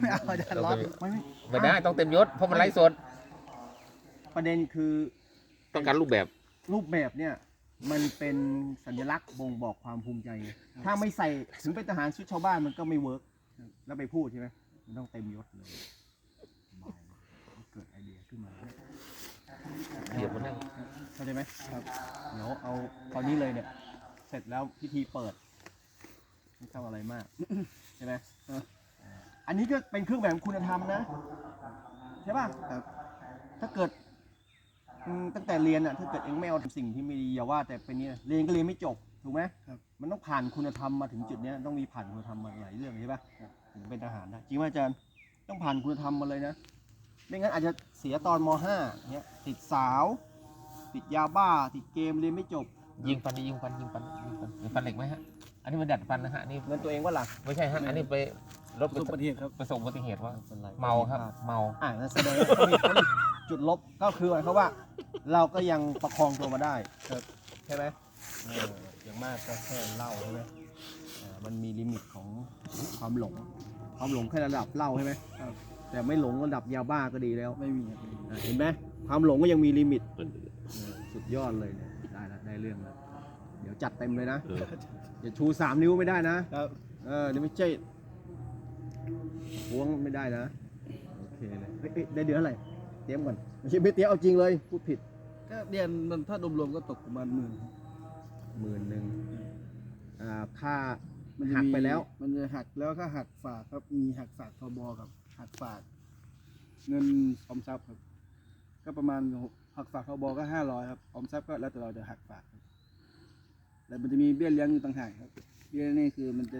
ไม่เอาอาจารย์ร้อนไม่ไม่ไม่ได้ต้องเต็มยศเพราะมันไร้สดประเด็นคือต้องการรูปแบบ รูปแบบเนี่ย มันเป็นสัญลักษณ์บ่งบอกความภูมิใจไงถ้าไม่ใส่ถึงเป็นทหารชุดชาวบ้านมันก็ไม่เวิร์กแล้วไปพูดใช่ไหมมันต้องเต็มยศเลยบ่ายเกิดไอเดียขึ้นมาเดี๋ยวมันนั่งเข้าใจไหมครับเดี๋ยวเอาตอนนี้เลยเนี่ย เสร็จแล้วพิธีเปิด ไม่ต้องอะไรมาก ใช่ไหมเอออันนี้ก็เป็นเครื่องแบบคุณธรรมนะใช่ป่ะครับ ถ้าเกิดอืมตั้งแต่เรียนอะถ้าเกิดเองไม่เอาสิ่งที่ไม่ดีอย่าว่า แต่เป็นเนี่ยเรียนก็เรียนไม่จบถูกไหมครับมันต้องผ่านคุณธรรมมาถึงจุดเนี้ยต้องมีผ่านคุณธรรมมาหลายเรื่องใช่ป่ะถึงเป็นทหารได้จริงไหมอาจารย์ต้องผ่านคุณธรรมมาเลยนะ ไม่งั้นอาจจะเสียตอนม .5 เนี้ยติดสาว ติดยาบ้า ติดเกมเรียนไม่จบยิงฟันดิยิงฟันยิงฟันยิงฟันยิงฟันเหล็กไหมฮะ อันนี้มันดัดฟันนะฮะอันนี่เงินตัวเองว่าหลัก ไม่ใช่ฮะ อันนี้ไป รถประสบอุบัติเหตุครับประสบอุบัติเหตุว่าเป็นไรเมาครับ เมาอ่านั่นแสดงว่าเขามีเขามีจุดลบก็คือหมายความว่า เราก็ยังประคองตัวมาได้ใช่ไหมเอออย่างมากก็แค่เหล่าใช่ไหมอ่ามันมีลิมิตของความหลง ความหลงแค่ระดับเหล้าใช่ไหมแต่ไม่หลงระดับยาบ้าก็ดีแล้วไม่มีครับอ่าเห็นไหมความหลงก็ยังมีลิมิตเออสุดยอดเลยเนี่ยได้แล้วได้เรื่องแล้วเดี๋ยวจัดเต็มเลยนะอย่าชูสามนิ้วไม่ได้นะ ครับ เออเดี๋ยวไม่ใช่ พวงไม่ได้นะ โอเคเลยเฮ้ยเฮ้ยได้เดือนอะไรเตรียมก่อนไม่ใช่ไม่เตรียมเอาจริงเลย พูดผิดก็เรียนมันถ้ารวมๆก็ตกประมาณหมื่นหมื่นหนึ่งอ่าค่า มันจะหักมีไปแล้ว มันจะหักแล้วก็หักฝากครับมีหักฝากทบกับ หักฝาก เงินออมทรัพย์ครับ ก็ประมาณหกหักฝากทบก็ห้าร้อยครับออมทรัพย์ก็แล้วแต่เราจะหักฝากครับแล้วมันจะมีเบี้ยเลี้ยงอยู่ต่างหากครับ เบี้ยนี่คือมันจะ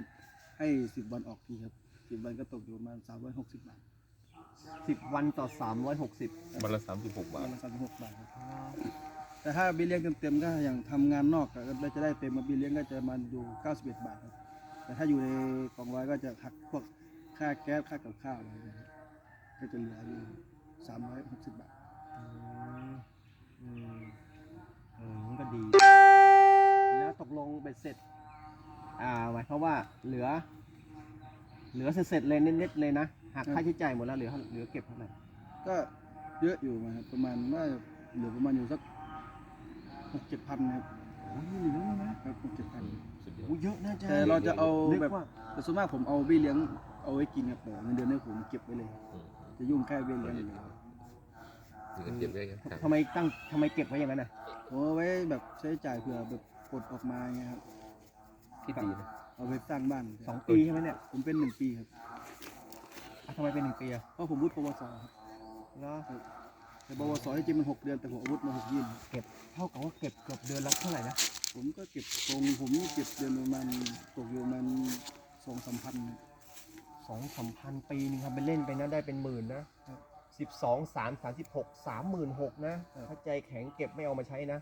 ให้สิบวันออกทีครับ สิบวันก็ตกอยู่ประมาณสามร้อยหกสิบบาทสิบวันต่อสามร้อยหกสิบวันละสามสิบหกบาวัทนละสามสิบหกบาทครับแต่ถ้าเบี้ยเลี้ยงเต็มๆก็อย่างทำงานนอกก็จะได้เต็มมาเบี้ยเลี้ยงก็จะมาอยู่91บาทครับแต่ถ้าอยู่ในกองร้อยก็จะหักพวกค่าแก๊สค่ากับข้าวอะไรนะครับก็จะเหลืออยู่360บาท อืมอืมอืมก็ดี แล้วตกลงเบ็ดเสร็จ อ่าหมายความว่าเหลือ เหลือเสร็จๆเลยเน็ตๆเลยนะหักค่าใช้จ่ายหมดแล้วเหลือเหลือเก็บเท่าไหร่ก็เยอะอยู่นะครับประมาณว่าเหลือประมาณอยู่สักหกเจ็ดพันครับโอ้ยเหลือแล้วนะครับหกเจ็ดพันสุดยอโอ้ยดเยอะนะอาจารย์แต่เราจะเอานึกแบบว่าแต่ส่วนมากผมเอาเบี้ยเลี้ยงเอาไว้กินครับแต่เงินเดือนเนี่ยผมเก็บไว้เลย อืมจะยุ่งแค่เบี้ยเลี้ยงอย่างเดียวเงินเก็บไว้กันทำไมตั้งทำไมเก็บไว้อย่างนั้นน่ะ ผมเอาไว้แบบใช้จ่ายเผื่อแบบปลดออกมาเงี้ยครับที่ดีนะ เอาไปสร้างบ้านสองปีใช่ไหมเนี่ยผมเป็นหนึ่งปีครับอะทำไมเป็นหนึ่งปีอะเพราะผมวุฒิปวสครับแล้วแต่ปวสที่จริงมันหกเดือนแต่ผมอาวุธมาหกยื่นครับเก็บเท่ากับว่าเก็บเกือบเดือนละเท่าไหร่นะผมก็เก็บตรงผมเก็บเดือนประมาณตกอยู่ประมาณสองสามพันครับสองสามพันปีนึงทำไปเล่นไปนะได้เป็นหมื่นนะสิบสองสามสามสิบหกสามหมื่นหกนะถ้าใจแข็งเก็บไม่เอามาใช้นะ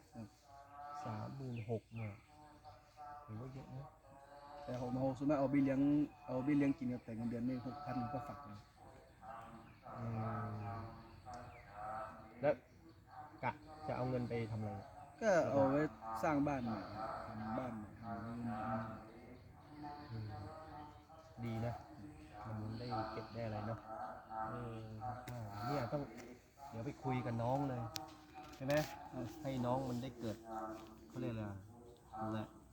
สามหมื่นหกเนี่ยถือว่าเยอะนะ แต่ผมเอาส่วนมากเอาเบี้ยเลี้ยงเอาเบี้ยเลี้ยงกินครับแต่เงินเดือนนี่หกพันก็ฝากเลยอืมแล้วกะจะเอาเงินไปทำอะไรเนี่ยก็เอาไว้สร้างบ้านใหม่ครับทำบ้านใหม่ทำนู่นนี่อืมดีนะมันได้เก็บได้อะไรเนาะเอออ่าเนี่ยต้องเดี๋ยวไปคุยกับน้องเลย ใช่ไหมให้น้องมันได้เกิดเขาเรียกอะไรอะนั่นแหละอ่า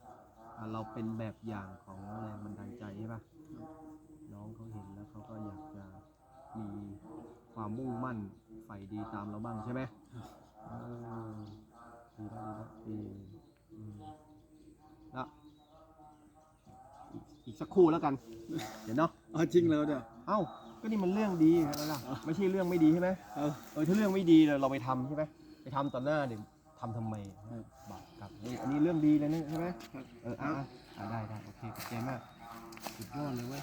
เราเป็นแบบอย่างของแรงบันดาลใจใช่ปะน้องเขาเห็นแล้วเขาก็อยากจะมีความมุ่งมั่นใฝ่ดีตามเราบ้างใช่ไหมเออดีแล้วดีแล้วดีอืมแล้วอีกอีกสักครู่แล้วกัน เดี๋ยวเนาะ เอาจริงแล้วเดี๋ยว เอ้า ก็นี่มันเรื่องดีใช่ไหมล่ะ ไม่ใช่เรื่องไม่ดีใช่ไหม เอาเออ ถ้าเรื่องไม่ดีเราเราไปทำใช่ไหม ไปทำต่อหน้าเดี๋ยวทำทำไมครับบาปกลับ นี่อันนี้เรื่องดีเลยนะใช่ไหมเอออะอะอะได้ได้โอเคขอบใจมากสุดยอดเลยเว้ย